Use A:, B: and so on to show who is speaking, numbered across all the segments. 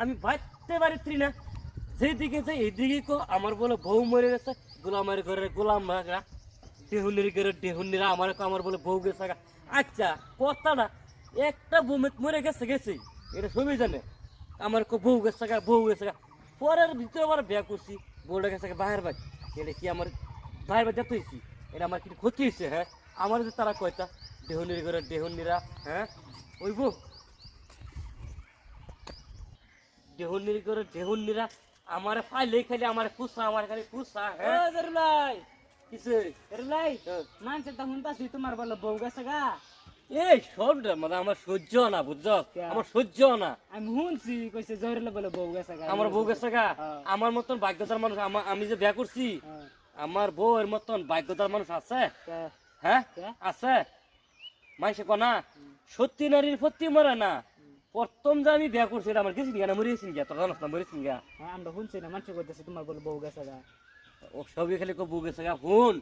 A: আমি বাঁচতে পারি না। যেদিকে যাই এইদিকে কো, আমার বলে বউ মরে গেছে, গোলামের ঘরে গোলাম ভাগরা। ডেহুনির ঘরে ডেহুনিরা আমার আমার বলে বউ গেছে। আচ্ছা কথাটা একটা বৌমেত মরে গেছে গেছে। এটা সবই জানে। আমার কো বউ গেছে বউ গেছে পরের ভিতরে আবার বিয়া করছি, বউটা গেছে বাহির বাড়ি। এটা কি আমার বাহির বাড়ি যেতে হয়েছি এটা আমার কি ক্ষতি হয়েছে হ্যাঁ? আমার যে তারা কয়টা ডেহুনির ঘরে ডেহুনিরা হ্যাঁ? ওই বউ। ডেহুনির করে ডেহুনিরা আমার ফাইলে খালি আমার কুসা আমার খালি কুসা হ্যাঁ?
B: জরুলাই। জরুলাই
A: হ্যাঁ।
B: মানছে তা হুনতাছি তোমার বলে বউ গেছে গা।
A: এই সব মানে আমার সহ্য না বুঝছ? আমার সহ্য না।
B: আমি শুনছি কইছে জরুলে বলে বউ গেছে গা।
A: আমার বউ গেছে গা?
B: হ্যাঁ।
A: আমার মতন ভাগ্যতার মানুষ আমা- আমি যে বিয়া করছি
B: হ্যাঁ,
A: আমার বউয়ের মতন ভাগ্যতার মানুষ আছে? হ্যাঁ? আছে? মাইসে কনা? সত্যি নারীর সত্যি মরে না। প্রথম যে আমি বিয়া করছি আমার গেছি গা না মরিয়েছি গা তোর জানাস না মরিয়েছি গা
B: হ্যাঁ, আমরা শুনছি না মানছে কইতেছে তোমার বলে বউ গেছে গা।
A: ও সবই খালি কবু গেছে গা হুন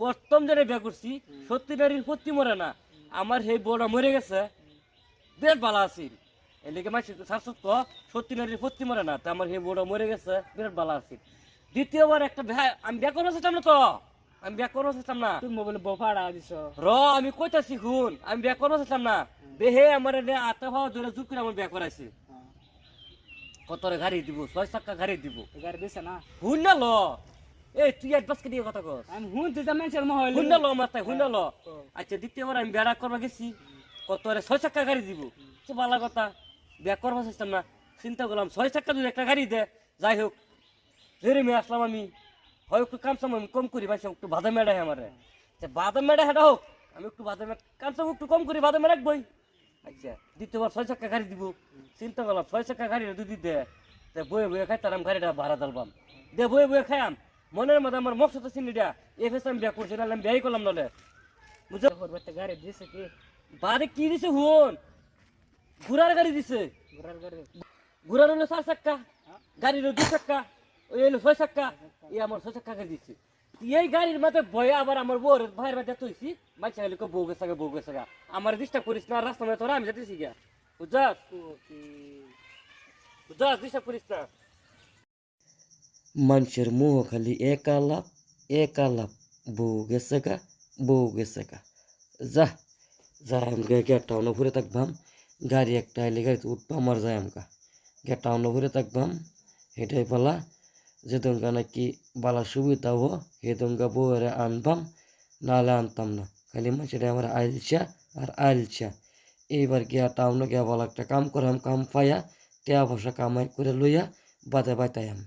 A: প্রথম যেটা বিয়া করছি সত্যি নারীর সত্যি মরে না। আমার সেই বউটা মরে গেছে বেশ ভালো আছিল এদিকে মাসি শাসক তো সত্যি নারীর সত্যি মরে না তো আমার সেই বউটা মরে গেছে বিরাট ভালো আছিল দ্বিতীয়বার একটা আমি বিয়া করব চেষ্টাম না তো? আমি বিয়া করব চেষ্টাম না।
B: তুমি বলে বউ ফাড়া দিছ।
A: র আমি কইতাছি শুন। আমি বিয়া করব চেষ্টাম না। বেহে আমার আতে হওয়া ধরে জুক করে আমার বিয়া করাইছে কতরে গাড়ি দিব? ছয় চাক্কা গাড়ি দিব।
B: এগারে দিছে না।
A: শুন না ল। এই তুই একবাসকে দিয়ে কথা কর
B: আমি শুনছি যে মানুষের মহল
A: হুন্ডা লো মাথায় হুন্ডা লো। আচ্ছা দ্বিতীয়বার আমি বেড়া করবা গেছি। কত আরে ছয় চাক্কা গাড়ি দিব। তো ভালো কথা। বিয়া করবা চেষ্টা না। চিন্তা করলাম ছয় চাক্কা যদি একটা গাড়ি দে যাই হোক। ধরে মেয়ে আসলাম আমি। হয় একটু কাম সাম আমি কম করি ভাই একটু বাদা মেডা আমারে আচ্ছা বাদা মেডা হেটা হোক। আমি একটু বাদা মেডা কাম সাম একটু কম করি বাদা মেডা রাখবই আচ্ছা দ্বিতীয়বার ছয় চাক্কা গাড়ি দিব। চিন্তা করলাম ছয় চাক্কা গাড়ি যদি দে, তে বয়ে বয়ে খাই তার আমি গাড়িটা ভাড়া দালবাম দে বয়ে বয়ে খাইয়াম মনের মধ্যে আমার মকসদ চিনি দিয়া এফএস আমি বিয়া করছি, নাহলে আমি বিয়াই করলাম নাহলে।
B: করবে গাড়ি দিছে কি
A: বারে কি দিছে হুন? ঘোড়ার গাড়ি দিছে।
B: ঘোরার গাড়ি
A: ঘোড়ার হলো চার চাক্কা, গাড়ির দু চাক্কা, ওই হলো ছয় চাক্কা, এই আমার ছয় চাক্কা গাড়ি দিচ্ছে এই গাড়ির মাঝে বয়ে আবার আমার বউর ভাইয়ের মাঝে তুইছি। মাইছে গেলে বউ গেছে বউ গেছে। আমার ডিস্টার্ব করিস না রাস্তা মধ্যে তোরা আমি যেতেছি গিয়া বুঝাস বুঝাস ডিস্টার্ব করিস না। মানুষের মুহ খালি এক আলাপ এক আলাপ বউ গেছে গা, বউ গেছে গা। যা যাই আমকে গিয়া টাউনে ঘুরে থাকবাম গাড়ি একটা আইলে গাড়িতে উঠবাম আর যাই আমকা গিয়া টাউনে ঘুরে থাকবাম এটাই পালা। যে দঙ্গা নাকি বালা সুবিধা হো দঙ্গা বউরে আনবাম নাহলে আনতাম না খালি মানুষের আমার আইলছা আর আইলছা এইবার গিয়া টাউনে গিয়া বলা একটা কাম করাম কাম পাইয়া টেয়া পয়সা কামাই করে লইয়া বাদে বাইতায়াম